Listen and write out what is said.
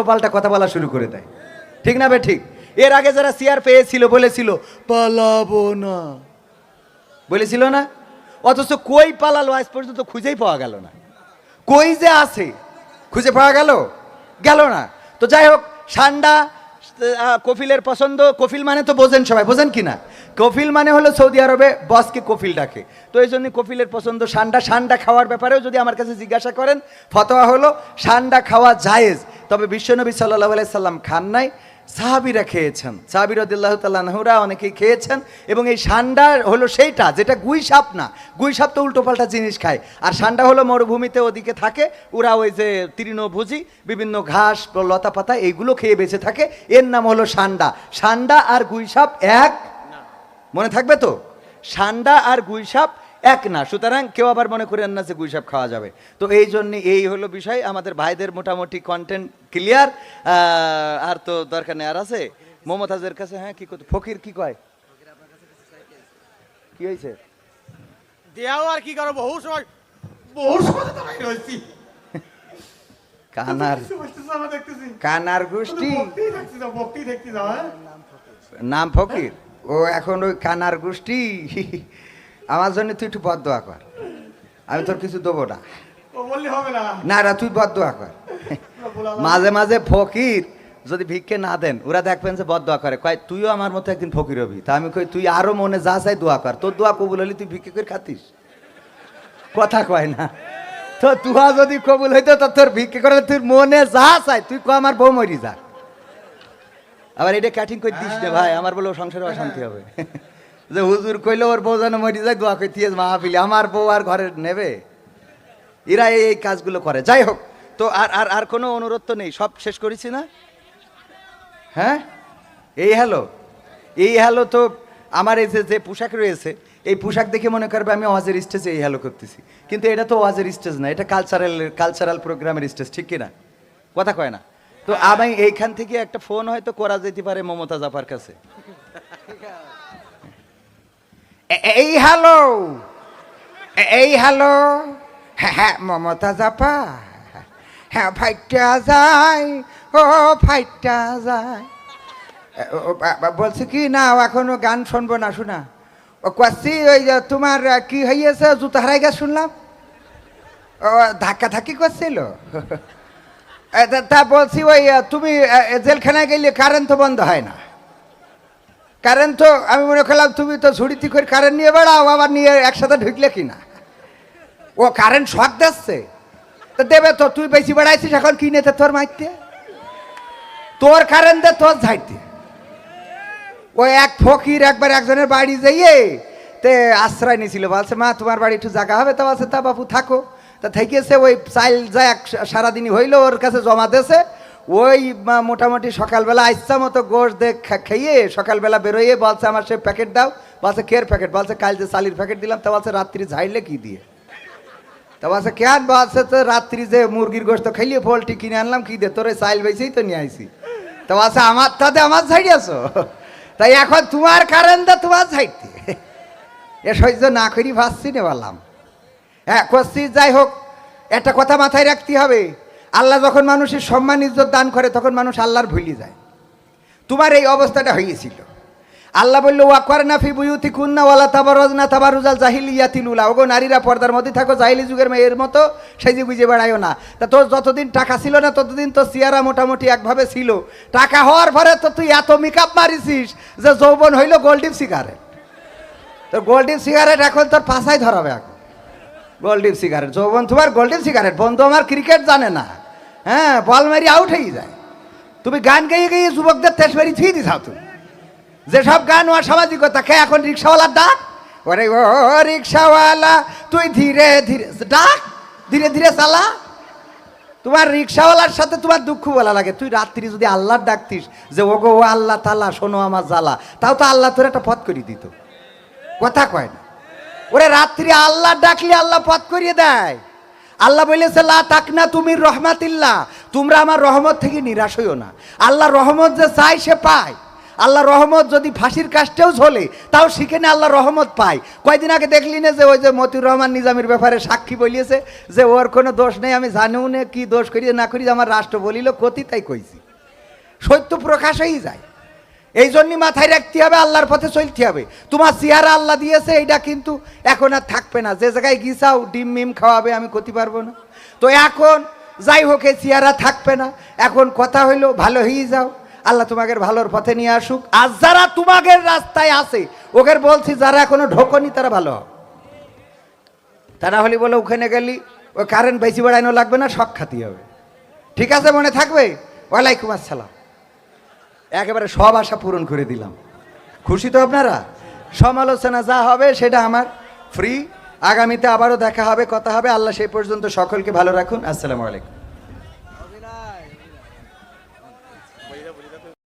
পাল্টা কথা বলা শুরু করে দেয়। ঠিক না বে, ঠিক? এর আগে যারা সিআর পেয়েছিল, বলেছিল, পালাবো না। বলেছিল না? অথচ কই পালালো, আজ পর্যন্ত খুঁজেই পাওয়া গেল না। কই যে আছে, খুঁজে পাওয়া গেল? গেল না। তো যাই হোক, সান্ডা কফিলের পছন্দ, কফিল মানে তো বোঝেন সবাই, বোঝেন কি না? কফিল মানে হলো সৌদি আরবে বসকে কফিল ডাকে। তো এই জন্য কফিলের পছন্দ সান্ডা। সান্ডা খাওয়ার ব্যাপারেও যদি আমার কাছে জিজ্ঞাসা করেন, ফতোয়া হলো, সান্ডা খাওয়া জায়েজ। তবে বিশ্বনবী সাল্লাহ সাল্লাম খান নাই, সাহাবিরা খেয়েছেন। সাহাবির রদিল্লাহ তাল্লাহরা অনেকেই খেয়েছেন, এবং এই সান্ডা হলো সেইটা, যেটা গুই সাপ না। গুই সাপ তো উল্টোপাল্টা জিনিস খায়। আর সান্ডা হলো মরুভূমিতে ওদিকে থাকে, ওরা ওই যে তৃণভোজী, বিভিন্ন ঘাস লতা পাতা এইগুলো খেয়ে বেঁচে থাকে। এর নাম হলো সান্ডা। সান্ডা আর গুই সাপ এক? মনে থাকবে তো? সান্ডা আর গুই সাপ এক না সুতরাং কেউ আবার মনে করেন না যে গুই সাপ খাওয়া যাবে। তো এই জন্য এই হলো বিষয় আমাদের ভাইদের মোটামুটি কন্টেন্ট ক্লিয়ার আর তো দরকার নেই আর আছে? মমতাজের কাছে হ্যাঁ কি করতে ফকির কি কয়? কি হয়েছে? দেয়াও আর কি করো বহু সময় বহু সময় কানার কানার গোষ্ঠী? হ্যাঁ? নাম ফকির। ও এখন ওই কানার গোষ্ঠী। আমার জন্য তুই একটু বদোয়া কর। আমি তোর কিছু দেবো না। না। না রা তুই বদোয়া কর। মাঝে মাঝে ফকির যদি ভিক্ষে না দেন ওরা দেখবেন যে বদ দোয়া করে। কয় তুইও আমার মতো একদিন ফকির হবি। তা আমি কই তুই আরও মনে যা চাই দোয়া কর। তোর দোয়া কবুল হলি তুই ভিক্ষে করে খাতিস। কথা কয় না। তো তুহা যদি কবুল হইতো তো তোর ভিক্ষে করে তুই মনে যা চাই। তুই ক আমার বউ মরি যা আবার এটা কাটিং করে দিস না ভাই। আমার বলে সংসারে অশান্তি হবে। যে হুজুর কইলে, ওর বউ যেন মরি যায়, দোয়া কইতে মাহফিলি আমার বউ আর ঘরে নেবে? এরা এই কাজগুলো করে। যাই হোক, তো আর আর আর কোনো অনুরোধ তো নেই, সব শেষ করেছি না? হ্যাঁ? এই হ্যালো এই হ্যালো তো আমার এই যে পোশাক রয়েছে, এই পোশাক দেখে মনে করবে আমি ওয়াজের স্টেজে এই হ্যালো করতেছি। কিন্তু এটা তো ওয়াজের স্টেজ না, এটা কালচারাল কালচারাল প্রোগ্রামের স্টেজ ঠিক কি না কথা কয় না। তো আমি এইখান থেকে একটা ফোন হয়তো করা যেতে পারে মমতা জাফার কাছে। এই হ্যালো। এই হ্যালো। হ্যাঁ হ্যাঁ মমতা জাপা। হ্যাঁ ফাইটটা যায়। ও ফাইটটা যায়। এ, ও, বা- বা- কি না এখনও গান শুনব না শোনা। ও কাছি ওই তোমার কি হইয়াছে জুতো হারাই গেছে শুনলাম। ও ধাক্কা ধাক্কি করছিল। তা- বলছি ওই তুমি জেলখানায় গেলে কারেন্ট তো বন্ধ হয় না। কারেন্ট তো আমি মনে করলাম তুমি তো ঝুড়িতে করে কারেন্ট নিয়ে বেড়াও, আবার নিয়ে একসাথে ঢুকলে কিনা? ও কারেন্ট শখ দিচ্ছে। তো দেবে তো, তুই বেশি বেড়াইছিস এখন কি নেতে তোর মাইতে তোর কারেন্ট দে, তোর ঝাইতে। ওই এক ফকির একবার একজনের বাড়ি যাইয়ে তে আশ্রয় নিয়েছিল, বলছে, মা, তোমার বাড়ি একটু জায়গা হবে? তা বলছে, তা বাপু, থাকো। তা থেকেছে, ওই চাইল যায় সারাদিনই হইল, ওর কাছে জমা দেছে ওই মোটামুটি সকালবেলা ইচ্ছা মতো গোশ দেখ খেয়ে সকালবেলা বেরোইয়ে বলছে, আমার সে প্যাকেট দাও। বলছে, কের প্যাকেট? বলছে, কাল যে চালির প্যাকেট দিলাম। তা বলছে, রাত্রি ঝাইলে কি দিয়ে? তা বলছে, কেন? বলছে, তো রাত্রি যে মুরগির গোশ তো খাইলে পোলট্রি কিনে আনলাম, কি দে? তোর চাইল বেছেই তো নিয়ে আইসি তা বলছে, আমার, তাতে আমার ঝাড়ি আছো? তাই এখন তোমার কারণ দা তোমার ঝাইতে এ সহ্য না করি ভাবছি নে বললাম। হ্যাঁ করছি, যাই হোক, একটা কথা মাথায় রাখতে হবে। আল্লাহ যখন মানুষের সম্মান, ইজ্জত দান করে, তখন মানুষ আল্লাহর ভুলে যায়। তোমার এই অবস্থাটা হয়েছিল। আল্লাহ বলল ওয়াকর নাফি বুয়ুতি কুন্না ওয়ালা তাবারজ না তাবারুজাল জাহিলিয়াতিল উলা। ওগো নারীরা পর্দার মধ্যে থাকো, জাহিলি যুগের মেয়ের মতো সেই যে বুঝে বেড়াইও না। তা তোর যতদিন টাকা ছিল না, ততদিন তো সিয়ারা মোটামুটি একভাবে ছিল। টাকা হওয়ার পরে তো তুই এত মেকআপ মারিছিস যে যৌবন হইল গোল্ডিপ সিগারেট। তোর গোল্ডিপ সিগারেট এখন তোর পাশায় ধরাবে এখন। গোল্ডিপ সিগারেট, যৌবন তোমার গোল্ডিপ সিগারেট। বন্ধু আমার ক্রিকেট জানে না। হ্যাঁ বল মারি আউট হয়ে যায়। তুমি গান গাইয়ে গাইয়ে যুবকদের তেজ মারি থুয়ে দিছাও তুমি। যেসব গান ও সামাজিকতা কে এখন রিক্সাওয়ালার ডাক? ওরে ও রিক্সাওয়ালা, তুই ধীরে ধীরে, ডাক, ধীরে ধীরে চালা। তোমার রিক্সাওয়ালার সাথে তোমার দুঃখ বলা লাগে। তুই রাত্রি যদি আল্লাহর ডাকতিস যে, ওগো, ও আল্লাহ তালা শোনো আমার জ্বালা। তাও তো আল্লাহ তোর একটা পথ করিয়ে দিত। কথা কয় না। ওরে রাত্রি আল্লাহ ডাকলে আল্লাহ পথ করিয়ে দেয়। আল্লাহ বলেছে, লা তাকনা তুমি রহমাতিল্লাহ। তোমরা আমার রহমত থেকে নিরাশ হইও না। আল্লাহ রহমত যে চাই সে পায়। আল্লাহ রহমত যদি ফাঁসির কাজটাও ঝোলে, তাও সেখানে আল্লাহ রহমত পায়। কয়দিন আগে দেখলি না যে ওই যে মতিউর রহমান নিজামের ব্যাপারে সাক্ষী বলিয়েছে যে, ওর কোনো দোষ নেই, আমি জানিও না কি দোষ করি না করি আমার রাষ্ট্র বলিল কতি তাই কইছি। সত্য প্রকাশ হয়েই যায়। এই জন্যই মাথায় রাখতে হবে, আল্লাহর পথে চলতে হবে। তোমার চেহারা আল্লাহ দিয়েছে এইটা কিন্তু এখন আর থাকবে না। যে জায়গায় গিয়েছাও ডিম মিম খাওয়াবে, আমি করতে পারব না। তো এখন যাই হোক, এই চেহারা থাকবে না। এখন কথা হইল, ভালো হয়ে যাও। আল্লাহ তোমাকে ভালোর পথে নিয়ে আসুক। আর যারা তোমাদের রাস্তায় আছে ওকে বলছি, যারা এখনও ঢোকনি, তারা ভালো হবে তা না হলে বলে, ওখানে গেলি, ওই কারেন্ট বেশি বাড়ানো লাগবে না শখ খাতি হবে। ঠিক আছে, মনে থাকবে? ওয়ালাইকুম আসসালাম। একেবারে সব আশা পূরণ করে দিলাম। খুশি তো আপনারা? সমালোচনা যা হবে সেটা আমার। ফ্রি আগামীতে আবারও দেখা হবে, কথা হবে। আল্লাহ সেই পর্যন্ত সকলকে ভালো রাখুন। আসসালামু আলাইকুম।